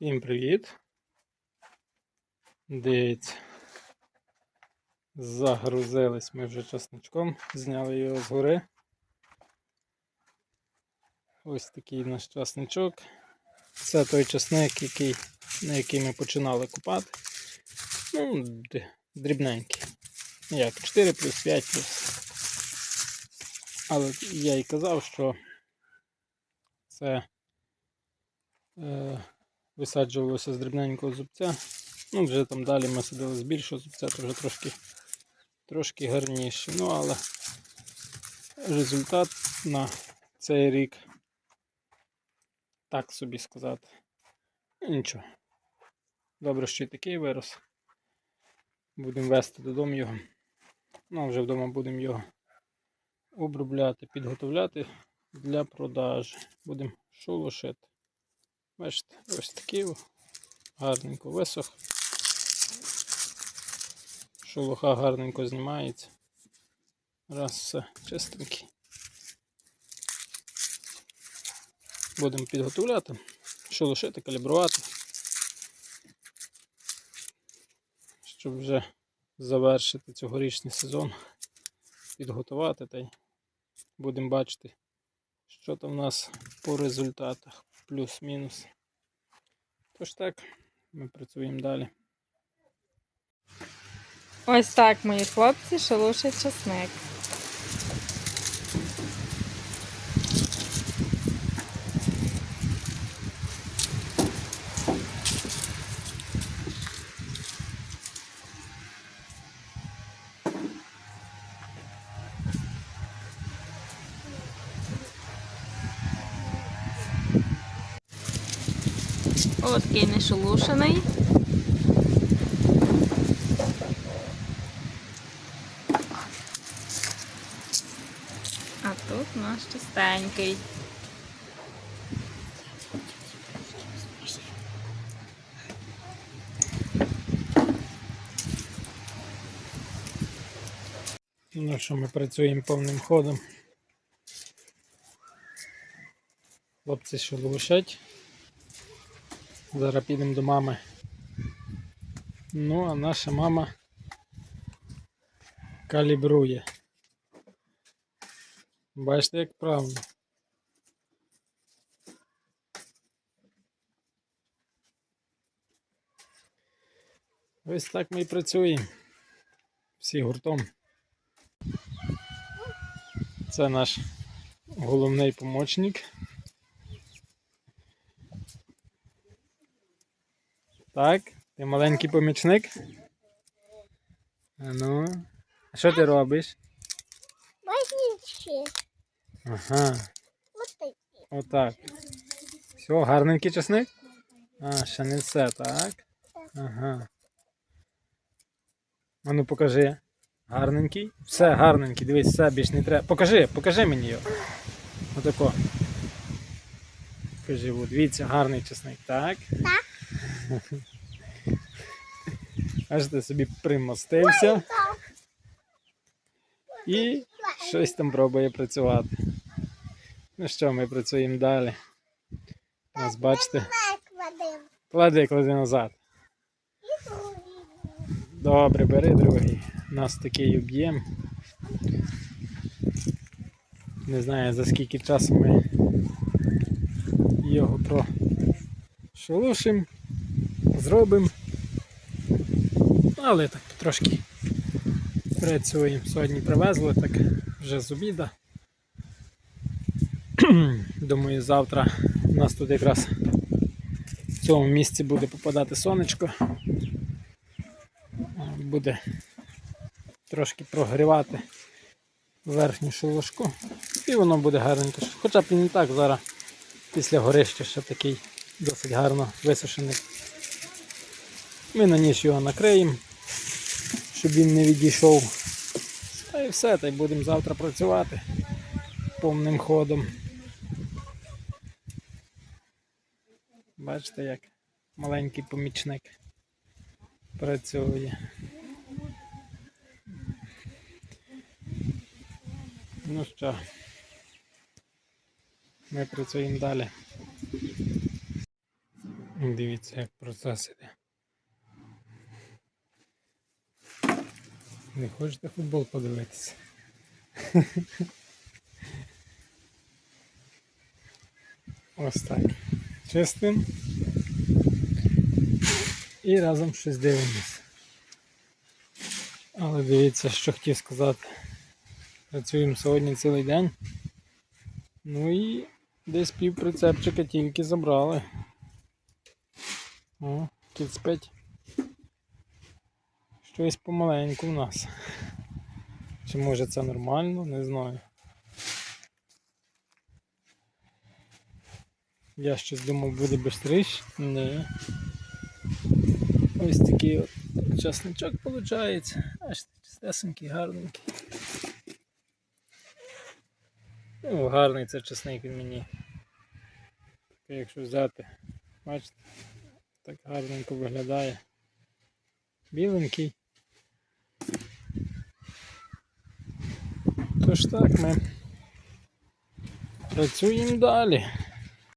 Всім привіт. Дивіться. Загрузились ми вже часничком, зняли його з гори. Ось такий наш часничок. Це той часник, який, на який ми починали купати. Ну, дрібненький. Як 4 плюс 5 плюс. Але я і казав, що це е, висаджувалося з дрібненького зубця. Ну, вже там далі ми садили з більшого зубця, то вже трошки, трошки гарніше. Ну, але результат на цей рік, так собі сказати. Нічого. Добре, що і такий вирос. Будемо вести додому його. Ну, а вже вдома будемо його обробляти, підготовляти для продажі. Будемо шолошити. Бачите, ось такий гарненько висох. Шолоха гарненько знімається. Раз, все, чистенький. Будемо підготовляти, шолошити, калібрувати. Щоб вже завершити цьогорічний сезон, підготувати та й будемо бачити, що там в нас по результатах. Плюс-мінус. Тож так, ми працюємо далі. Ось так, мої хлопці, шелушать часник. От такий нешелушений. А тут наш чистенький. Ну що, ми працюємо повним ходом. Хлопці шелушать. Зараз підемо до мами. Ну, а наша мама калібрує. Бачите, як правильно. Ось так ми і працюємо. Всі гуртом. Це наш головний помічник. Так, ти маленький помічник. А ну, а що ти робиш? Маленькие. Ага, отак. Все, гарненький чесник? А, ще не все, так? Ага. А ну покажи. Гарненький. Все, гарненький, дивись, все, більш не треба. Покажи, покажи мені його. Отако. Покажи, от, дивіться, гарний чесник, так? Так. Аж ти собі примостився і щось там пробує працювати. Ну що, ми працюємо далі. Ось бачите. Клади, клади назад. Добре, бери другий. У нас такий об'єм. Не знаю за скільки часу ми його прошелушимо, зробимо. Але так трошки працюємо. Сьогодні привезли, так вже з обіда. Думаю, завтра у нас тут якраз в цьому місці буде попадати сонечко буде трошки прогрівати верхню шолошку. І воно буде гарненько. Хоча б і не так зараз після горища ще такий досить гарно висушений. Ми на ніч його накриємо, щоб він не відійшов. Та і все, та й будемо завтра працювати повним ходом. Бачите, як маленький помічник працює. Ну що, ми працюємо далі. Дивіться, як процес Не хочете футбол подивитися? Ось так. Чистим. І разом щось дивимося. Але дивіться, що хотів сказати. Працюємо сьогодні цілий день. Ну і десь пів прицепчика тільки забрали. О, кіт спить. Щось помаленьку в нас. Чи може це нормально, не знаю. Я щось думав буде швидше. Ні. Ось такий от часничок виходить. Аж чистесенький, гарненький. Ну, гарний це чесник він мені. Такий, якщо взяти, бачите, так гарненько виглядає. Біленький. Тож так ми працюємо далі.